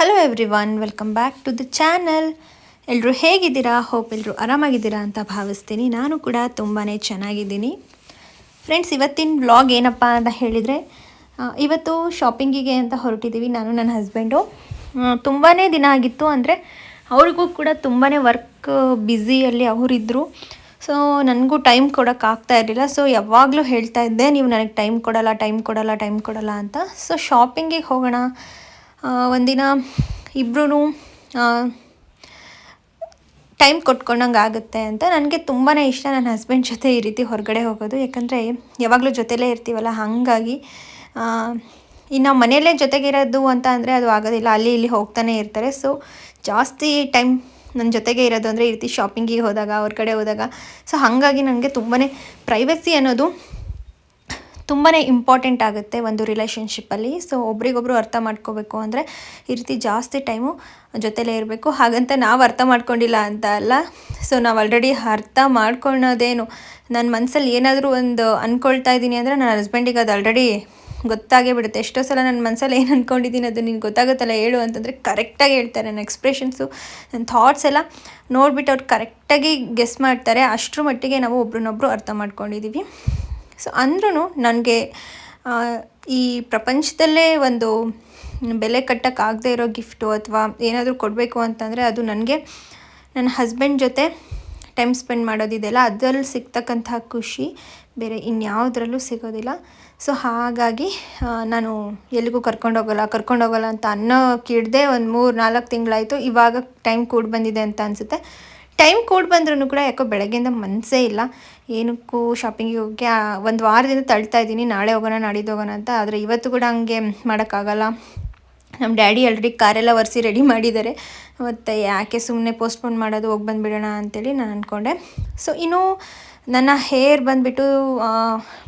Hello everyone welcome back to the channel ಎಲ್ಲರೂ ಹೇಗಿದ್ದೀರಾ? Hope ಎಲ್ಲರೂ ಆರಾಮಾಗಿದ್ದೀರಾ ಅಂತ ಭಾವಿಸ್ತೀನಿ. ನಾನು ಕೂಡ ತುಂಬಾ ಚೆನ್ನಾಗಿದ್ದೀನಿ. ಫ್ರೆಂಡ್ಸ್ ಇವತ್ತಿನ ವ್ಲಾಗ್ ಏನಪ್ಪ ಅಂತ ಹೇಳಿದರೆ ಇವತ್ತು ಶಾಪಿಂಗಿಗೆ ಅಂತ ಹೊರಟಿದ್ದೀವಿ ನಾನು, ನನ್ನ ಹಸ್ಬೆಂಡು ತುಂಬಾ ದಿನ ಆಗಿತ್ತು ಅಂದರೆ ಅವ್ರಿಗೂ ಕೂಡ ತುಂಬಾ ವರ್ಕ್ ಬ್ಯುಸಿಯಲ್ಲಿ ಅವರಿದ್ದರು ಸೊ ನನಗೂ ಟೈಮ್ ಕೊಡೋಕ್ಕಾಗ್ತಾ ಇರಲಿಲ್ಲ. ಸೊ ಯಾವಾಗಲೂ ಹೇಳ್ತಾ ಇದ್ದೆ, ನೀವು ನನಗೆ ಟೈಮ್ ಕೊಡಲ್ಲ ಟೈಮ್ ಕೊಡಲ್ಲ ಟೈಮ್ ಕೊಡಲ್ಲ ಅಂತ. ಸೊ ಶಾಪಿಂಗಿಗೆ ಹೋಗೋಣ. ಒಂದಿನ ಇಬ್ಬರೂ ಟೈಮ್ ಕೊಟ್ಕೊಂಡಂಗೆ ಆಗುತ್ತೆ ಅಂತ ನನಗೆ ತುಂಬಾ ಇಷ್ಟ. ನನ್ನ ಹಸ್ಬೆಂಡ್ ಜೊತೆ ಈ ರೀತಿ ಹೊರಗಡೆ ಹೋಗೋದು. ಯಾಕಂದರೆ ಯಾವಾಗಲೂ ಜೊತೆಲೇ ಇರ್ತೀವಲ್ಲ, ಹಾಗಾಗಿ ಇನ್ನು ಮನೆಯಲ್ಲೇ ಜೊತೆಗಿರೋದು ಅಂತ ಅಂದರೆ ಅದು ಆಗೋದಿಲ್ಲ. ಅಲ್ಲಿ ಇಲ್ಲಿ ಹೋಗ್ತಾನೆ ಇರ್ತಾರೆ. ಸೊ ಜಾಸ್ತಿ ಟೈಮ್ ನನ್ನ ಜೊತೆಗೆ ಇರೋದು ಅಂದರೆ ಈ ರೀತಿ ಶಾಪಿಂಗಿಗೆ ಹೋದಾಗ ಕಡೆ ಹೋದಾಗ. ಸೊ ಹಾಗಾಗಿ ನನಗೆ ತುಂಬಾ ಪ್ರೈವಸಿ ಅನ್ನೋದು ತುಂಬಾ ಇಂಪಾರ್ಟೆಂಟ್ ಆಗುತ್ತೆ ಒಂದು ರಿಲೇಷನ್ಶಿಪ್ಪಲ್ಲಿ ಸೊ ಒಬ್ರಿಗೊಬ್ರು ಅರ್ಥ ಮಾಡ್ಕೋಬೇಕು ಅಂದರೆ ಈ ರೀತಿ ಜಾಸ್ತಿ ಟೈಮು ಜೊತೆಲೇ ಇರಬೇಕು. ಹಾಗಂತ ನಾವು ಅರ್ಥ ಮಾಡ್ಕೊಂಡಿಲ್ಲ ಅಂತ ಅಲ್ಲ. ಸೊ ನಾವು ಆಲ್ರೆಡಿ ಅರ್ಥ ಮಾಡ್ಕೊಳ್ಳೋದೇನು ನನ್ನ ಮನಸ್ಸಲ್ಲಿ ಏನಾದರೂ ಒಂದು ಅಂದ್ಕೊಳ್ತಾ ಇದ್ದೀನಿ ಅಂದರೆ ನನ್ನ ಹಸ್ಬೆಂಡಿಗೆ ಅದು ಆಲ್ರೆಡಿ ಗೊತ್ತಾಗೇ ಬಿಡುತ್ತೆ. ಎಷ್ಟೋ ಸಲ ನನ್ನ ಮನಸ್ಸಲ್ಲಿ ಏನು ಅಂದ್ಕೊಂಡಿದ್ದೀನಿ ಅದು ನಿನ್ಗೆ ಗೊತ್ತಾಗುತ್ತಲ್ಲ ಹೇಳು ಅಂತಂದರೆ ಕರೆಕ್ಟಾಗಿ ಹೇಳ್ತಾರೆ ನನ್ನ ಎಕ್ಸ್ಪ್ರೆಷನ್ಸು ನನ್ನ ಥಾಟ್ಸ್ ಎಲ್ಲ ನೋಡಿಬಿಟ್ಟು ಅವ್ರು ಕರೆಕ್ಟಾಗಿ ಗೆಸ್ ಮಾಡ್ತಾರೆ. ಅಷ್ಟರ ಮಟ್ಟಿಗೆ ನಾವು ಒಬ್ರನ್ನೊಬ್ರು ಅರ್ಥ ಮಾಡ್ಕೊಂಡಿದ್ದೀವಿ ಸೊ ಅಂದ್ರೂ ನನಗೆ ಈ ಪ್ರಪಂಚದಲ್ಲೇ ಒಂದು ಬೆಲೆ ಕಟ್ಟೋಕ್ಕಾಗದೇ ಇರೋ ಗಿಫ್ಟು ಅಥವಾ ಏನಾದರೂ ಕೊಡಬೇಕು ಅಂತಂದರೆ ಅದು ನನಗೆ ನನ್ನ ಹಸ್ಬೆಂಡ್ ಜೊತೆ ಟೈಮ್ ಸ್ಪೆಂಡ್ ಮಾಡೋದಿದೆಯಲ್ಲ ಅದರಲ್ಲಿ ಸಿಗ್ತಕ್ಕಂಥ ಖುಷಿ ಬೇರೆ ಇನ್ಯಾವುದ್ರಲ್ಲೂ ಸಿಗೋದಿಲ್ಲ. ಸೊ, ಹಾಗಾಗಿ ನಾನು ಎಲ್ಲಿಗೂ ಕರ್ಕೊಂಡೋಗಲ್ಲ ಕರ್ಕೊಂಡೋಗಲ್ಲ ಅಂತ ಅನ್ನೋ ಕಿಡ್ದೆ ಒಂದು ಮೂರು ನಾಲ್ಕು ತಿಂಗಳಾಯಿತು. ಇವಾಗ ಟೈಮ್ ಕೂಡ ಬಂದಿದೆ ಅಂತ ಅನಿಸುತ್ತೆ. ಟೈಮ್ ಕೋಡ್ ಬಂದ್ರೂ ಕೂಡ ಯಾಕೋ ಬೆಳಗ್ಗೆಯಿಂದ ಮನಸ್ಸೇ ಇಲ್ಲ. ಏನಕ್ಕೂ ಶಾಪಿಂಗಿಗೆ ಹೋಗಿ ಒಂದು ವಾರದಿಂದ ತಳ್ತಾ ಇದ್ದೀನಿ. ನಾಳೆ ಹೋಗೋಣ ನಾಡಿದ್ದು ಹೋಗೋಣ ಅಂತ. ಆದರೆ ಇವತ್ತು ಕೂಡ ಹಂಗೆ ಮಾಡೋಕ್ಕಾಗಲ್ಲ. ನಮ್ಮ ಡ್ಯಾಡಿ ಆಲ್ರೆಡಿ ಕಾರೆಲ್ಲ ಒರೆಸಿ ರೆಡಿ ಮಾಡಿದ್ದಾರೆ. ಮತ್ತು ಯಾಕೆ ಸುಮ್ಮನೆ ಪೋಸ್ಟ್ಪೋನ್ ಮಾಡೋದು, ಹೋಗಿ ಬಂದುಬಿಡೋಣ ಅಂತೇಳಿ ನಾನು ಅಂದ್ಕೊಂಡೆ ಸೊ ಇನ್ನೂ ನನ್ನ ಹೇರ್ ಬಂದುಬಿಟ್ಟು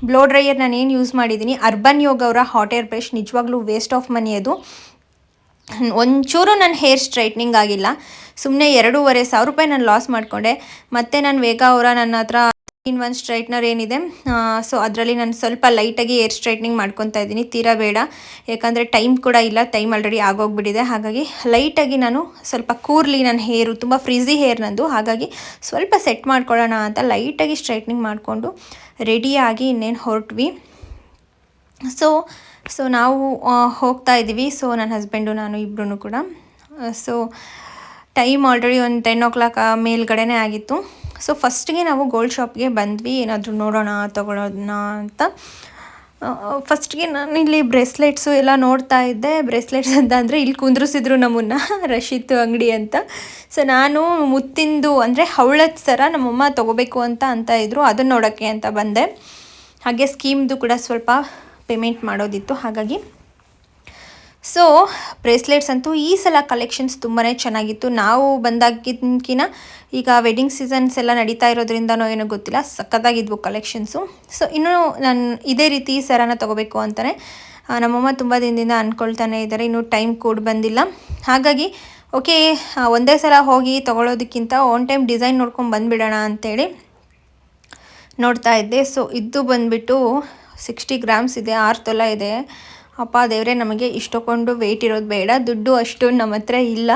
ಬ್ಲೋ ಡ್ರೈಯರ್ ನಾನು ಏನು ಯೂಸ್ ಮಾಡಿದ್ದೀನಿ ಅರ್ಬನ್ ಯೋಗ ಅವರ ಹಾಟ್ ಏರ್ ಬ್ರಷ್ ನಿಜವಾಗ್ಲೂ ವೇಸ್ಟ್ ಆಫ್ ಮನಿ ಅದು. ಒಂಚೂರು ನನ್ನ ಹೇರ್ ಸ್ಟ್ರೈಟ್ನಿಂಗ್ ಆಗಿಲ್ಲ. ಸುಮ್ಮನೆ ಎರಡೂವರೆ ಸಾವಿರ ರೂಪಾಯಿ ನಾನು ಲಾಸ್ ಮಾಡಿಕೊಂಡೆ. ಮತ್ತು ನಾನು ವೇಗ ಅವರ ನನ್ನ ಹತ್ರ ಇನ್ ಒನ್ ಸ್ಟ್ರೈಟ್ನರ್ ಏನಿದೆ ಸೊ ಅದರಲ್ಲಿ ನಾನು ಸ್ವಲ್ಪ ಲೈಟಾಗಿ ಏರ್ ಸ್ಟ್ರೈಟ್ನಿಂಗ್ ಮಾಡ್ಕೊತಾ ಇದ್ದೀನಿ. ತೀರಾ ಬೇಡ. ಯಾಕಂದರೆ ಟೈಮ್ ಕೂಡ ಇಲ್ಲ ಟೈಮ್ ಆಲ್ರೆಡಿ ಆಗೋಗ್ಬಿಟ್ಟಿದೆ. ಹಾಗಾಗಿ ಲೈಟಾಗಿ ನಾನು ಸ್ವಲ್ಪ ಕೂರ್ಲಿ ನನ್ನ ಹೇರು, ತುಂಬ ಫ್ರಿಜಿ ಹೇರ್ ನಂದು. ಹಾಗಾಗಿ ಸ್ವಲ್ಪ ಸೆಟ್ ಮಾಡ್ಕೊಳ್ಳೋಣ ಅಂತ ಲೈಟಾಗಿ ಸ್ಟ್ರೈಟ್ನಿಂಗ್ ಮಾಡಿಕೊಂಡು ರೆಡಿಯಾಗಿ ಇನ್ನೇನು ಹೊರಟ್ವಿ. ಸೊ ಸೊ ನಾವು ಹೋಗ್ತಾ ಇದ್ದೀವಿ. ಸೊ ನನ್ನ ಹಸ್ಬೆಂಡು ನಾನು ಇಬ್ಬರೂ ಕೂಡ. ಸೊ ಟೈಮ್ ಆಲ್ರೆಡಿ ಒಂದು ಟೆನ್ ಓ ಕ್ಲಾಕ್ ಮೇಲ್ಗಡೆನೇ ಆಗಿತ್ತು. ಸೊ ಫಸ್ಟಿಗೆ ನಾವು ಗೋಲ್ಡ್ ಶಾಪ್ಗೆ ಬಂದ್ವಿ. ಏನಾದರೂ ನೋಡೋಣ ತಗೊಳ್ಳೋಣ ಅಂತ. ಫಸ್ಟ್ಗೆ ನಾನು ಇಲ್ಲಿ ಬ್ರೇಸ್ಲೆಟ್ಸು ಎಲ್ಲ ನೋಡ್ತಾ ಇದ್ದೆ. ಬ್ರೇಸ್ಲೆಟ್ಸ್ ಅಂತ ಅಂದರೆ ಇಲ್ಲಿ ಕುಂದ್ರಿಸಿದ್ರು ನಮ್ಮನ್ನು, ರಶೀತ್ ಅಂಗಡಿ ಅಂತ. ಸೊ ನಾನು ಮುತ್ತಿಂದು ಅಂದರೆ ಹವಳದ ಥರ ನಮ್ಮಮ್ಮ ತೊಗೋಬೇಕು ಅಂತ ಅಂತ ಇದ್ದರು ಅದನ್ನು ನೋಡೋಕ್ಕೆ ಅಂತ ಬಂದೆ. ಹಾಗೆ ಸ್ಕೀಮ್ದು ಕೂಡ ಸ್ವಲ್ಪ ಪೇಮೆಂಟ್ ಮಾಡೋದಿತ್ತು, ಹಾಗಾಗಿ. ಸೊ ಬ್ರೇಸ್ಲೆಟ್ಸ್ ಅಂತೂ ಈ ಸಲ ಕಲೆಕ್ಷನ್ಸ್ ತುಂಬಾ ಚೆನ್ನಾಗಿತ್ತು. ನಾವು ಬಂದಾಗಿದ್ದಕ್ಕಿಂತ ಈಗ ವೆಡ್ಡಿಂಗ್ ಸೀಸನ್ಸ್ ಎಲ್ಲ ನಡೀತಾ ಇರೋದ್ರಿಂದನೋ ಏನೋ ಗೊತ್ತಿಲ್ಲ, ಸಖತ್ತಾಗಿದ್ವು ಕಲೆಕ್ಷನ್ಸು ಸೊ ಇನ್ನೂ ನಾನು ಇದೇ ರೀತಿ ಸರನ ತೊಗೋಬೇಕು ಅಂತಲೇ ನಮ್ಮಮ್ಮ ತುಂಬ ದಿನದಿಂದ ಅಂದ್ಕೊಳ್ತಾನೆ ಇದ್ದಾರೆ ಇನ್ನೂ ಟೈಮ್ ಕೂಡ ಬಂದಿಲ್ಲ. ಹಾಗಾಗಿ ಓಕೆ ಒಂದೇ ಸಲ ಹೋಗಿ ತೊಗೊಳೋದಕ್ಕಿಂತ ಒನ್ ಟೈಮ್ ಡಿಸೈನ್ ನೋಡ್ಕೊಂಡು ಬಂದುಬಿಡೋಣ ಅಂತೇಳಿ ನೋಡ್ತಾ ಇದ್ದೆ. ಸೊ ಇದು ಬಂದುಬಿಟ್ಟು ಸಿಕ್ಸ್ಟಿ ಗ್ರಾಮ್ಸ್ ಇದೆ, ಆರು ತೊಲ ಇದೆ. ಅಪ್ಪ, ದೇವರೇ, ನಮಗೆ ಇಷ್ಟಕೊಂಡು ವೆಯ್ಟ್ ಇರೋದು ಬೇಡ. ದುಡ್ಡು ಅಷ್ಟು ನಮ್ಮ ಹತ್ರ ಇಲ್ಲ.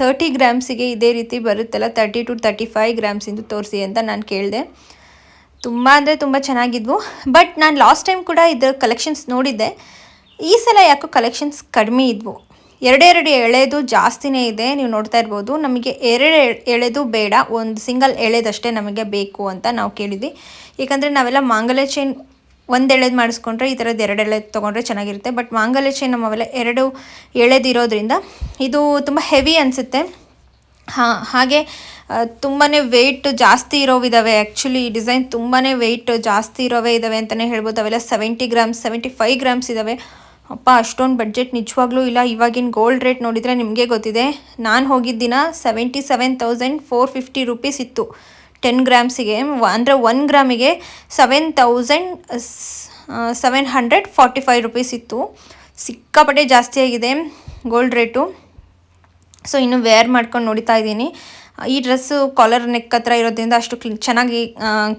ತರ್ಟಿ ಗ್ರಾಮ್ಸಿಗೆ ಇದೇ ರೀತಿ ಬರುತ್ತಲ್ಲ ತರ್ಟಿ ಟು ತರ್ಟಿ ಫೈವ್ ಗ್ರಾಮ್ಸಿಂದು ತೋರಿಸಿ ಅಂತ ನಾನು ಕೇಳಿದೆ. ತುಂಬ ಅಂದರೆ ತುಂಬ ಚೆನ್ನಾಗಿದ್ವು. ಬಟ್ ನಾನು ಲಾಸ್ಟ್ ಟೈಮ್ ಕೂಡ ಇದರ ಕಲೆಕ್ಷನ್ಸ್ ನೋಡಿದ್ದೆ. ಈ ಸಲ ಯಾಕೋ ಕಲೆಕ್ಷನ್ಸ್ ಕಡಿಮೆ ಇದ್ವು. ಎರಡೆರಡು ಎಳೆದು ಜಾಸ್ತಿನೇ ಇದೆ, ನೀವು ನೋಡ್ತಾ ಇರ್ಬೋದು. ನಮಗೆ ಎರಡು ಎಳೆದು ಬೇಡ, ಒಂದು ಸಿಂಗಲ್ ಎಳೆದಷ್ಟೇ ನಮಗೆ ಬೇಕು ಅಂತ ನಾವು ಕೇಳಿದ್ವಿ. ಏಕೆಂದರೆ ನಾವೆಲ್ಲ ಮಾಂಗಲ್ಯ ಚೈನ್ ಒಂದು ಎಳೆದು ಮಾಡಿಸ್ಕೊಂಡ್ರೆ ಈ ಥರದ್ದು ಎರಡು ಎಳೆದು ತೊಗೊಂಡ್ರೆ ಚೆನ್ನಾಗಿರುತ್ತೆ. ಬಟ್ ಮಾಂಗಲ್ಯ ಚೈನ್ ನಮ್ಮವೆಲ್ಲ ಎರಡು ಎಳೆದಿರೋದ್ರಿಂದ ಇದು ತುಂಬ ಹೆವಿ ಅನಿಸುತ್ತೆ. ಹಾಂ, ಹಾಗೆ ತುಂಬಾ ವೆಯ್ಟ್ ಜಾಸ್ತಿ ಇರೋವಿದ್ದಾವೆ ಆ್ಯಕ್ಚುಲಿ ಡಿಸೈನ್ ತುಂಬಾ ವೆಯ್ಟ್ ಜಾಸ್ತಿ ಇರೋವೇ ಇದ್ದಾವೆ ಅಂತಲೇ ಹೇಳ್ಬೋದು. ಅವೆಲ್ಲ seventy grams seventy five grams ಇದ್ದಾವೆ ಅಪ್ಪ, ಅಷ್ಟೊಂದು ಬಡ್ಜೆಟ್ ನಿಜವಾಗ್ಲೂ ಇಲ್ಲ. ಇವಾಗಿನ ಗೋಲ್ಡ್ ರೇಟ್ ನೋಡಿದರೆ ನಿಮಗೆ ಗೊತ್ತಿದೆ. ನಾನು ಹೋಗಿದ್ದ ದಿನ seventy seven thousand four fifty rupees ಇತ್ತು. ಟೆನ್ ಗ್ರಾಮ್ಸಿಗೆ ಅಂದರೆ ಒನ್ ಗ್ರಾಮಿಗೆ seven thousand seven hundred forty five rupees ಇತ್ತು. ಸಿಕ್ಕಾಪಟ್ಟೆ ಜಾಸ್ತಿ ಆಗಿದೆ ಗೋಲ್ಡ್ ರೇಟು ಸೊ ಇನ್ನು ವೇರ್ ಮಾಡ್ಕೊಂಡು ನೋಡ್ತಾ ಇದ್ದೀನಿ. ಈ ಡ್ರೆಸ್ಸು ಕಾಲರ್ ನೆಕ್ ಹತ್ರ ಇರೋದ್ರಿಂದ ಅಷ್ಟು ಚೆನ್ನಾಗಿ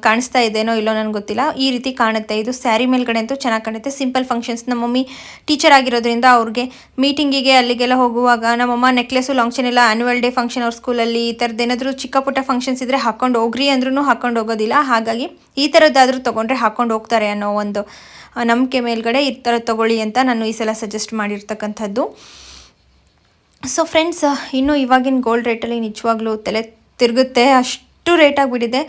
ಕಾಣಿಸ್ತಾ ಇದೆನೋ ಇಲ್ಲೋ ನನಗೆ ಗೊತ್ತಿಲ್ಲ. ಈ ರೀತಿ ಕಾಣುತ್ತೆ. ಇದು ಸ್ಯಾರಿ ಮೇಲ್ಗಡೆ ಅಂತೂ ಚೆನ್ನಾಗಿ ಕಾಣುತ್ತೆ. ಸಿಂಪಲ್ ಫಂಕ್ಷನ್ಸ್ ನಮ್ಮ ಮಮ್ಮಿ ಟೀಚರ್ ಆಗಿರೋದ್ರಿಂದ ಅವ್ರಿಗೆ ಮೀಟಿಂಗಿಗೆ ಅಲ್ಲಿಗೆಲ್ಲ ಹೋಗುವಾಗ ನಮ್ಮಮ್ಮ ನೆಕ್ಲೆಸು ಲಾಂಗ್ ಚೈನ್ ಎಲ್ಲ ಆ್ಯನ್ಯುವಲ್ ಡೇ ಫಂಕ್ಷನ್ ಅವ್ರ ಸ್ಕೂಲಲ್ಲಿ ಈ ಥರದ್ದು ಏನಾದರೂ ಚಿಕ್ಕ ಪುಟ್ಟ ಫಂಕ್ಷನ್ಸ್ ಇದ್ದರೆ ಹಾಕೊಂಡು ಹೋಗ್ರಿ ಅಂದ್ರೂ ಹಾಕೊಂಡು ಹೋಗೋದಿಲ್ಲ. ಹಾಗಾಗಿ ಈ ಥರದ್ದಾದರೂ ತೊಗೊಂಡ್ರೆ ಹಾಕೊಂಡು ಹೋಗ್ತಾರೆ ಅನ್ನೋ ಒಂದು ನಂಬಿಕೆ ಮೇಲ್ಗಡೆ ಈ ಥರ ತೊಗೊಳ್ಳಿ ಅಂತ ನಾನು ಈ ಸಲ ಸಜೆಸ್ಟ್ ಮಾಡಿರ್ತಕ್ಕಂಥದ್ದು. ಸೊ ಫ್ರೆಂಡ್ಸ್ ಇನ್ನು ಇವಾಗಿನ ಗೋಲ್ಡ್ ರೇಟಲ್ಲಿ ನಿಜವಾಗ್ಲೂ ತಲೆ ತಿರುಗುತ್ತೆ. ಅಷ್ಟು ರೇಟ್ ಆಗಿಬಿಟ್ಟಿದೆ.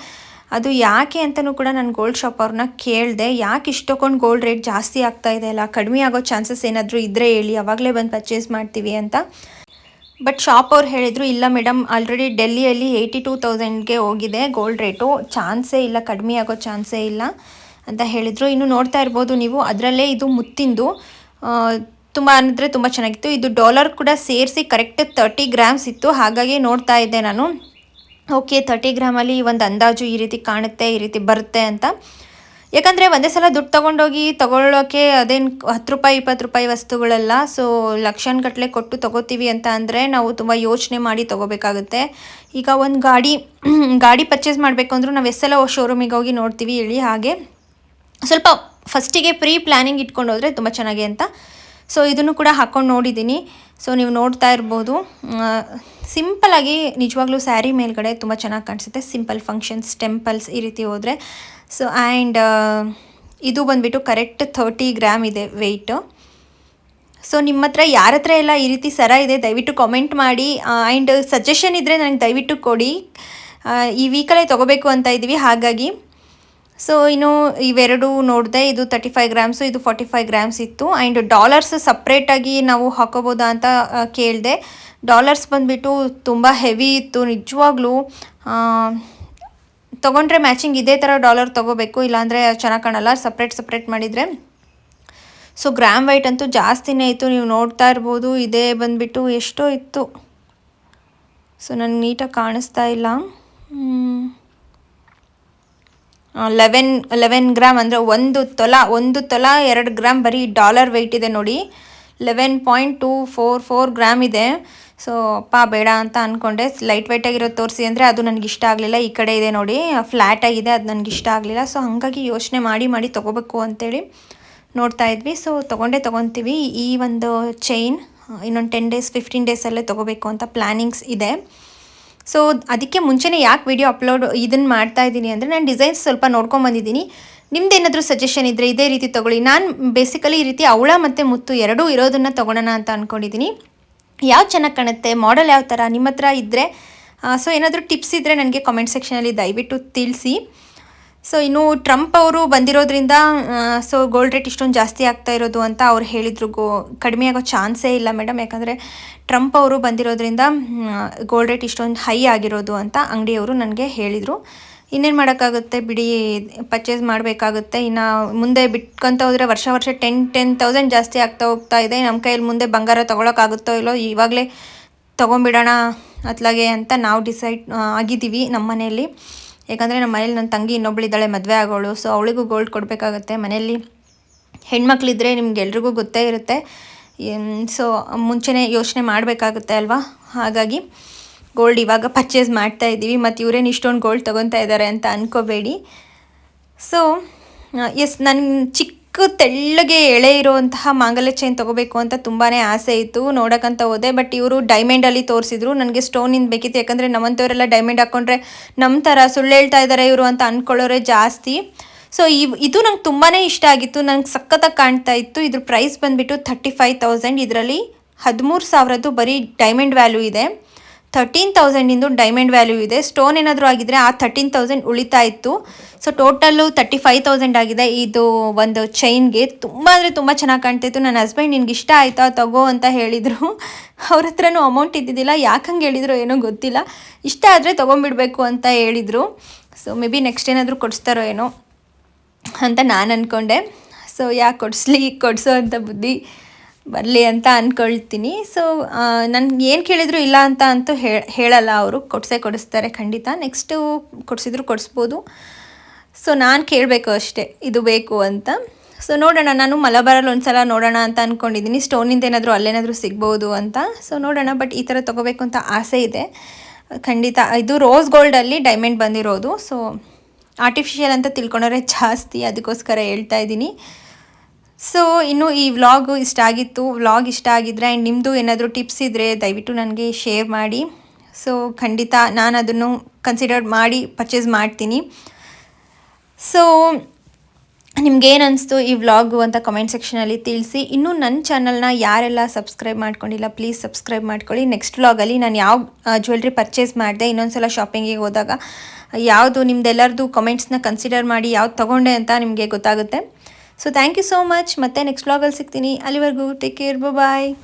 ಅದು ಯಾಕೆ ಅಂತಲೂ ಕೂಡ ನಾನು ಗೋಲ್ಡ್ ಶಾಪ್ ಅವ್ರನ್ನ ಕೇಳಿದೆ. ಯಾಕೆ ಇಷ್ಟೊಂದು ಗೋಲ್ಡ್ ರೇಟ್ ಜಾಸ್ತಿ ಆಗ್ತಾ ಇದೆ ಅಲ್ಲ? ಕಡಿಮೆ ಆಗೋ ಚಾನ್ಸಸ್ ಏನಾದರೂ ಇದ್ದರೆ ಹೇಳಿ. ಅವಾಗಲೇ ಬಂದು ಪರ್ಚೇಸ್ ಮಾಡ್ತೀವಿ ಅಂತ. ಬಟ್ ಶಾಪ್ ಅವ್ರು ಹೇಳಿದರು, ಇಲ್ಲ ಮೇಡಮ್ ಆಲ್ರೆಡಿ ಡೆಲ್ಲಿಯಲ್ಲಿ ಏಯ್ಟಿ ಟೂ ತೌಸಂಡ್ಗೆ ಹೋಗಿದೆ ಗೋಲ್ಡ್ ರೇಟು ಚಾನ್ಸೇ ಇಲ್ಲ, ಕಡಿಮೆ ಆಗೋ ಚಾನ್ಸೇ ಇಲ್ಲ ಅಂತ ಹೇಳಿದರು. ಇನ್ನು ನೋಡ್ತಾ ಇರ್ಬೋದು ನೀವು. ಅದರಲ್ಲೇ ಇದು ಮುತ್ತಿಂದು. ತುಂಬ ಅಂದರೆ ತುಂಬ ಚೆನ್ನಾಗಿತ್ತು. ಇದು ಡಾಲರ್ ಕೂಡ ಸೇರಿಸಿ ಕರೆಕ್ಟ್ ತರ್ಟಿ ಗ್ರಾಮ್ಸ್ ಇತ್ತು. ಹಾಗಾಗಿ ನೋಡ್ತಾ ಇದ್ದೆ ನಾನು. ಓಕೆ ತರ್ಟಿ ಗ್ರಾಮಲ್ಲಿ ಒಂದು ಅಂದಾಜು ಈ ರೀತಿ ಕಾಣುತ್ತೆ, ಈ ರೀತಿ ಬರುತ್ತೆ ಅಂತ. ಯಾಕಂದರೆ ಒಂದೇ ಸಲ ದುಡ್ಡು ತೊಗೊಂಡೋಗಿ ತೊಗೊಳ್ಳೋಕ್ಕೆ ಅದೇನು ಹತ್ತು ರೂಪಾಯಿ, ಇಪ್ಪತ್ತು ರೂಪಾಯಿ ವಸ್ತುಗಳೆಲ್ಲ. ಸೊ ಲಕ್ಷಾನ್ಗಟ್ಟಲೆ ಕೊಟ್ಟು ತೊಗೋತೀವಿ ಅಂತ ಅಂದರೆ ನಾವು ತುಂಬ ಯೋಚನೆ ಮಾಡಿ ತೊಗೋಬೇಕಾಗುತ್ತೆ. ಈಗ ಒಂದು ಗಾಡಿ ಗಾಡಿ ಪರ್ಚೇಸ್ ಮಾಡಬೇಕು ಅಂದರೂ ನಾವು ಎಷ್ಟೆಲ್ಲ ಶೋರೂಮಿಗೆ ಹೋಗಿ ನೋಡ್ತೀವಿ, ಹೇಳಿ ಹಾಗೆ. ಸ್ವಲ್ಪ ಫಸ್ಟಿಗೆ ಪ್ರೀ ಪ್ಲ್ಯಾನಿಂಗ್ ಇಟ್ಕೊಂಡು ಹೋದರೆ ತುಂಬ ಚೆನ್ನಾಗಿ ಅಂತ. ಸೊ ಇದನ್ನು ಕೂಡ ಹಾಕ್ಕೊಂಡು ನೋಡಿದ್ದೀನಿ. ಸೊ ನೀವು ನೋಡ್ತಾ ಇರ್ಬೋದು. ಸಿಂಪಲಾಗಿ ನಿಜವಾಗ್ಲೂ ಸ್ಯಾರಿ ಮೇಲ್ಗಡೆ ತುಂಬ ಚೆನ್ನಾಗಿ ಕಾಣಿಸುತ್ತೆ. ಸಿಂಪಲ್ ಫಂಕ್ಷನ್ಸ್ ಟೆಂಪಲ್ಸ್ ಈ ರೀತಿ ಹೋದರೆ. ಸೊ ಆ್ಯಂಡ್ ಇದು ಬಂದುಬಿಟ್ಟು ಕರೆಕ್ಟ್ ಥರ್ಟಿ ಗ್ರಾಮ್ ಇದೆ ವೆಯ್ಟು ಸೊ ನಿಮ್ಮ ಹತ್ರ ಯಾರ ಹತ್ರ ಎಲ್ಲ ಈ ರೀತಿ ಸರ ಇದೆ, ದಯವಿಟ್ಟು ಕಾಮೆಂಟ್ ಮಾಡಿ. ಆ್ಯಂಡ್ ಸಜೆಷನ್ ಇದ್ದರೆ ನನಗೆ ದಯವಿಟ್ಟು ಕೊಡಿ. ಈ ವೀಕಲ್ಲೇ ತೊಗೋಬೇಕು ಅಂತ ಇದ್ದೀವಿ. ಹಾಗಾಗಿ ಸೊ ಇನ್ನು ಇವೆರಡು ನೋಡಿದೆ ಇದು ತರ್ಟಿ ಫೈವ್ ಗ್ರಾಮ್ಸು ಇದು ಫಾರ್ಟಿ ಫೈವ್ ಗ್ರಾಮ್ಸ್ ಇತ್ತು ಆ್ಯಂಡ್ ಡಾಲರ್ಸ್ ಸಪ್ರೇಟಾಗಿ ನಾವು ಹಾಕೋಬೋದಾ ಅಂತ ಕೇಳಿದೆ. ಡಾಲರ್ಸ್ ಬಂದುಬಿಟ್ಟು ತುಂಬ ಹೆವಿ ಇತ್ತು. ನಿಜವಾಗ್ಲೂ ತೊಗೊಂಡ್ರೆ ಮ್ಯಾಚಿಂಗ್ ಇದೇ ಥರ ಡಾಲರ್ ತೊಗೋಬೇಕು. ಇಲ್ಲಾಂದರೆ ಚೆನ್ನಾಗಿ ಕಾಣಲ್ಲ. ಸಪ್ರೇಟ್ ಸಪ್ರೇಟ್ ಮಾಡಿದರೆ. ಸೊ ಗ್ರಾಮ್ ವೈಟ್ ಅಂತೂ ಜಾಸ್ತಿನೇ ಇತ್ತು. ನೀವು ನೋಡ್ತಾ ಇರ್ಬೋದು. ಇದೇ ಬಂದುಬಿಟ್ಟು ಎಷ್ಟೋ ಇತ್ತು. ಸೊ ನನಗೆ ನೀಟಾಗಿ ಕಾಣಿಸ್ತಾ ಇಲ್ಲ. ಲೆವೆನ್ ಲೆವೆನ್ ಗ್ರಾಮ್ ಅಂದರೆ ಒಂದು ತೊಲ ಒಂದು ತೊಲ ಎರಡು ಗ್ರಾಮ್ ಬರೀ ಡಾಲರ್ ವೆಯ್ಟ್ ಇದೆ ನೋಡಿ. Eleven point two four four gram ಇದೆ. ಸೊ ಅಪ್ಪ ಬೇಡ ಅಂತ ಅಂದ್ಕೊಂಡೆ ಲೈಟ್ ವೆಯ್ಟಾಗಿರೋದು ತೋರಿಸಿ ಅಂದರೆ ಅದು ನನಗೆ ಇಷ್ಟ ಆಗಲಿಲ್ಲ. ಈ ಕಡೆ ಇದೆ ನೋಡಿ ಫ್ಲ್ಯಾಟ್ ಆಗಿದೆ, ಅದು ನನಗೆ ಇಷ್ಟ ಆಗಲಿಲ್ಲ. ಸೊ ಹಾಗಾಗಿ ಯೋಚನೆ ಮಾಡಿ ಮಾಡಿ ತೊಗೋಬೇಕು ಅಂತೇಳಿ ನೋಡ್ತಾ ಇದ್ವಿ. ಸೊ ತೊಗೊಂಡೇ, ತೊಗೊತೀವಿ. ಈ ಒಂದು ಚೈನ್ ಇನ್ನೊಂದು ಟೆನ್ ಡೇಸ್ ಫಿಫ್ಟೀನ್ ಡೇಸಲ್ಲೇ ತೊಗೋಬೇಕು ಅಂತ ಪ್ಲ್ಯಾನಿಂಗ್ಸ್ ಇದೆ. ಸೊ ಅದಕ್ಕೆ ಮುಂಚೆನೇ ಯಾಕೆ ವಿಡಿಯೋ ಅಪ್ಲೋಡ್ ಇದನ್ನು ಮಾಡ್ತಾ ಇದ್ದೀನಿ ಅಂದರೆ ನಾನು ಡಿಸೈನ್ಸ್ ಸ್ವಲ್ಪ ನೋಡ್ಕೊಂಬಂದಿದ್ದೀನಿ ನಿಮ್ದು ಏನಾದರೂ ಸಜೆಷನ್ ಇದ್ದರೆ ಇದೇ ರೀತಿ ತೊಗೊಳ್ಳಿ. ನಾನು ಬೇಸಿಕಲಿ ಈ ರೀತಿ ಅವಳ ಮತ್ತು ಮುತ್ತು ಎರಡೂ ಇರೋದನ್ನು ತೊಗೊಳೋಣ ಅಂತ ಅಂದ್ಕೊಂಡಿದ್ದೀನಿ ಯಾವ್ದು ಚೆನ್ನಾಗಿ ಕಾಣುತ್ತೆ ಮಾಡಲ್ ಯಾವ ಥರ ನಿಮ್ಮ ಹತ್ರ ಇದ್ದರೆ ಸೊ ಏನಾದರೂ ಟಿಪ್ಸ್ ಇದ್ದರೆ ನನಗೆ ಕಾಮೆಂಟ್ ಸೆಕ್ಷನಲ್ಲಿ ದಯವಿಟ್ಟು ತಿಳಿಸಿ. ಸೊ ಇನ್ನು ಟ್ರಂಪ್ ಅವರು ಬಂದಿರೋದ್ರಿಂದ ಸೊ ಗೋಲ್ಡ್ ರೇಟ್ ಇಷ್ಟೊಂದು ಜಾಸ್ತಿ ಆಗ್ತಾ ಇರೋದು ಅಂತ ಅವ್ರು ಹೇಳಿದ್ರು. ಗೋ, ಕಡಿಮೆ ಆಗೋ ಚಾನ್ಸೇ ಇಲ್ಲ ಮೇಡಮ್ ಯಾಕಂದರೆ ಟ್ರಂಪ್ ಅವರು ಬಂದಿರೋದ್ರಿಂದ ಗೋಲ್ಡ್ ರೇಟ್ ಇಷ್ಟೊಂದು ಹೈ ಆಗಿರೋದು ಅಂತ ಅಂಗಡಿಯವರು ನನಗೆ ಹೇಳಿದರು. ಇನ್ನೇನು ಮಾಡೋಕ್ಕಾಗುತ್ತೆ ಬಿಡಿ ಪರ್ಚೇಸ್ ಮಾಡಬೇಕಾಗುತ್ತೆ. ಇನ್ನು ಮುಂದೆ ಬಿಟ್ಕೊಂತ ಹೋದರೆ ವರ್ಷ ವರ್ಷ ಟೆನ್ ಟೆನ್ ತೌಸಂಡ್ ಜಾಸ್ತಿ ಆಗ್ತಾ ಹೋಗ್ತಾ ಇದೆ. ನಮ್ಮ ಕೈಯಲ್ಲಿ ಮುಂದೆ ಬಂಗಾರ ತೊಗೊಳಕ್ಕಾಗುತ್ತೋ ಇಲ್ಲೋ, ಇವಾಗಲೇ ತೊಗೊಂಬಿಡೋಣ ಅತ್ಲಾಗೆ ಅಂತ ನಾವು ಡಿಸೈಡ್ ಆಗಿದ್ದೀವಿ ನಮ್ಮ ಮನೆಯಲ್ಲಿ ಯಾಕಂದರೆ ನಮ್ಮ ಮನೇಲಿ ನನ್ನ ತಂಗಿ ಇನ್ನೊಬ್ಳಿದ್ದಾಳೆ ಮದುವೆ ಆಗೋಳು. ಸೊ ಅವಳಿಗೂ ಗೋಲ್ಡ್ ಕೊಡಬೇಕಾಗತ್ತೆ ಮನೆಯಲ್ಲಿ ಹೆಣ್ಮಕ್ಳಿದ್ರೆ ನಿಮ್ಗೆ ಎಲ್ರಿಗೂ ಗೊತ್ತೇ ಇರುತ್ತೆ. ಸೊ ಮುಂಚೆನೇ ಯೋಚನೆ ಮಾಡಬೇಕಾಗುತ್ತೆ ಅಲ್ವಾ? ಹಾಗಾಗಿ ಗೋಲ್ಡ್ ಇವಾಗ ಪರ್ಚೇಸ್ ಮಾಡ್ತಾ ಇದ್ದೀವಿ. ಮತ್ತು ಇವರೇನು ಇಷ್ಟೊಂದು ಗೋಲ್ಡ್ ತೊಗೊತಾ ಇದ್ದಾರೆ ಅಂತ ಅನ್ಕೋಬೇಡಿ. ಸೊ ಎಸ್ ನನ್ನ ಚಿಕ್ಕ ತೆಳ್ಳಗೆ ಎಳೆ ಇರುವಂತಹ ಮಾಂಗಲ್ಯ ಚೈನ್ ತೊಗೋಬೇಕು ಅಂತ ತುಂಬಾ ಆಸೆ ಇತ್ತು. ನೋಡೋಕ್ಕಂತ ಹೋದೆ ಬಟ್ ಇವರು ಡೈಮಂಡಲ್ಲಿ ತೋರಿಸಿದ್ರು. ನನಗೆ ಸ್ಟೋನಿಂದ ಬೇಕಿತ್ತು, ಯಾಕಂದರೆ ನಮ್ಮಂಥವರೆಲ್ಲ ಡೈಮಂಡ್ ಹಾಕ್ಕೊಂಡ್ರೆ ನಮ್ಮ ಥರ ಸುಳ್ಳು ಹೇಳ್ತಾ ಇದ್ದಾರೆ ಇವರು ಅಂತ ಅಂದ್ಕೊಳ್ಳೋರೆ ಜಾಸ್ತಿ. ಸೊ ಇವ್, ಇದು ನಂಗೆ ತುಂಬಾ ಇಷ್ಟ ಆಗಿತ್ತು. ನಂಗೆ ಸಖತ್ತಾಗಿ ಕಾಣ್ತಾ ಇತ್ತು. ಇದ್ರ ಪ್ರೈಸ್ ಬಂದುಬಿಟ್ಟು ಥರ್ಟಿ ಫೈವ್ ತೌಸಂಡ್ ಇದರಲ್ಲಿ ಹದಿಮೂರು ಸಾವಿರದ್ದು ಬರೀ ಡೈಮಂಡ್ ವ್ಯಾಲ್ಯೂ ಇದೆ. ತರ್ಟೀನ್ ತೌಸಂಡಿಂದು ಡೈಮಂಡ್ ವ್ಯಾಲ್ಯೂ ಇದೆ. ಸ್ಟೋನ್ ಏನಾದರೂ ಆಗಿದ್ರೆ ಆ ತರ್ಟೀನ್ ತೌಸಂಡ್ ಉಳಿತಾ ಇತ್ತು. So total thirty five thousand ಆಗಿದೆ. ಇದು ಒಂದು ಚೈನ್ಗೆ ತುಂಬ ಅಂದರೆ ತುಂಬ ಚೆನ್ನಾಗಿ ಕಾಣ್ತಿತ್ತು. ನನ್ನ ಹಸ್ಬೆಂಡ್ ನಿನ್ಗೆ ಇಷ್ಟ ಆಯಿತಾ ತಗೋ ಅಂತ ಹೇಳಿದರು. ಅವ್ರ ಹತ್ರನೂ ಅಮೌಂಟ್ ಇದ್ದಿದ್ದಿಲ್ಲ. ಯಾಕೆ ಹಂಗೆ ಹೇಳಿದ್ರು ಏನೋ ಗೊತ್ತಿಲ್ಲ. ಇಷ್ಟ ಆದರೆ ತೊಗೊಂಬಿಡಬೇಕು ಅಂತ ಹೇಳಿದರು. ಸೊ ಮೇ ಬಿ ನೆಕ್ಸ್ಟ್ ಏನಾದರೂ ಕೊಡಿಸ್ತಾರೋ ಏನೋ ಅಂತ ನಾನು ಅಂದ್ಕೊಂಡೆ ಸೊ ಯಾಕೆ ಕೊಡಿಸ್ಲಿ? ಕೊಡಿಸೋ ಅಂತ ಬುದ್ಧಿ. ಬರಲಿ ಅಂತ ಅಂದ್ಕೊಳ್ತೀನಿ ಸೊ ನನ್ಗೆ ಏನು ಕೇಳಿದ್ರು ಇಲ್ಲ ಅಂತ ಅಂತೂ ಹೇಳಲ್ಲ ಅವರು. ಕೊಡಿಸೇ ಕೊಡಿಸ್ತಾರೆ ಖಂಡಿತ. ನೆಕ್ಸ್ಟು ಕೊಡಿಸಿದ್ರು ಕೊಡಿಸ್ಬೋದು. ಸೊ ನಾನು ಕೇಳಬೇಕು ಅಷ್ಟೇ. ಇದು ಬೇಕು ಅಂತ. ಸೊ ನೋಡೋಣ. ನಾನು ಮಲಬಾರಲ್ಲಿ ಒಂದು ಸಲ ನೋಡೋಣ ಅಂತ ಅಂದ್ಕೊಂಡಿದ್ದೀನಿ ಸ್ಟೋನಿಂದ ಏನಾದರೂ ಅಲ್ಲೇನಾದರೂ ಸಿಗ್ಬೋದು ಅಂತ. ಸೊ ನೋಡೋಣ. ಬಟ್ ಈ ಥರ ತೊಗೋಬೇಕು ಅಂತ ಆಸೆ ಇದೆ. ಖಂಡಿತ. ಇದು ರೋಸ್ ಗೋಲ್ಡಲ್ಲಿ ಡೈಮಂಡ್ ಬಂದಿರೋದು. ಸೊ ಆರ್ಟಿಫಿಷಿಯಲ್ ಅಂತ ತಿಳ್ಕೊಂಡ್ರೆ ಜಾಸ್ತಿ. ಅದಕ್ಕೋಸ್ಕರ ಹೇಳ್ತಾ ಇದ್ದೀನಿ. ಸೊ ಇನ್ನು ಈ ವ್ಲಾಗು ಇಷ್ಟ ಆಗಿತ್ತು. ವ್ಲಾಗ್ ಇಷ್ಟ ಆಗಿದ್ರೆ ಆ್ಯಂಡ್ ನಿಮ್ಮದು ಏನಾದರೂ ಟಿಪ್ಸ್ ಇದ್ದರೆ ದಯವಿಟ್ಟು ನನಗೆ ಶೇರ್ ಮಾಡಿ. ಸೊ ಖಂಡಿತ ನಾನು ಅದನ್ನು ಕನ್ಸಿಡರ್ ಮಾಡಿ ಪರ್ಚೇಸ್ ಮಾಡ್ತೀನಿ. ಸೊ ನಿಮ್ಗೇನು ಅನಿಸ್ತು ಈ ವ್ಲಾಗು ಅಂತ ಕಮೆಂಟ್ ಸೆಕ್ಷನಲ್ಲಿ ತಿಳಿಸಿ. ಇನ್ನೂ ನನ್ನ ಚಾನಲ್ನ ಯಾರೆಲ್ಲ ಸಬ್ಸ್ಕ್ರೈಬ್ ಮಾಡ್ಕೊಂಡಿಲ್ಲ ಪ್ಲೀಸ್ ಸಬ್ಸ್ಕ್ರೈಬ್ ಮಾಡ್ಕೊಳ್ಳಿ. ನೆಕ್ಸ್ಟ್ ವ್ಲಾಗಲ್ಲಿ ನಾನು ಯಾವ ಜ್ಯುವೆಲ್ರಿ ಪರ್ಚೇಸ್ ಮಾಡಿದೆ ಇನ್ನೊಂದು ಸಲ ಶಾಪಿಂಗಿಗೆ ಹೋದಾಗ, ಯಾವುದು ನಿಮ್ದೆಲ್ಲರದು ಕಮೆಂಟ್ಸ್ನ ಕನ್ಸಿಡರ್ ಮಾಡಿ, ಯಾವ್ದು ತೊಗೊಂಡೆ ಅಂತ ನಿಮಗೆ ಗೊತ್ತಾಗುತ್ತೆ. So thank you so much ಮತ್ತೆ ನೆಕ್ಸ್ಟ್ ವ್ಲಾಗಲ್ಲಿ ಸಿಗ್ತೀನಿ. ಅಲ್ಲಿವರೆಗೂ ಟೇಕ್ ಕೇರ್ ಬಾಯ್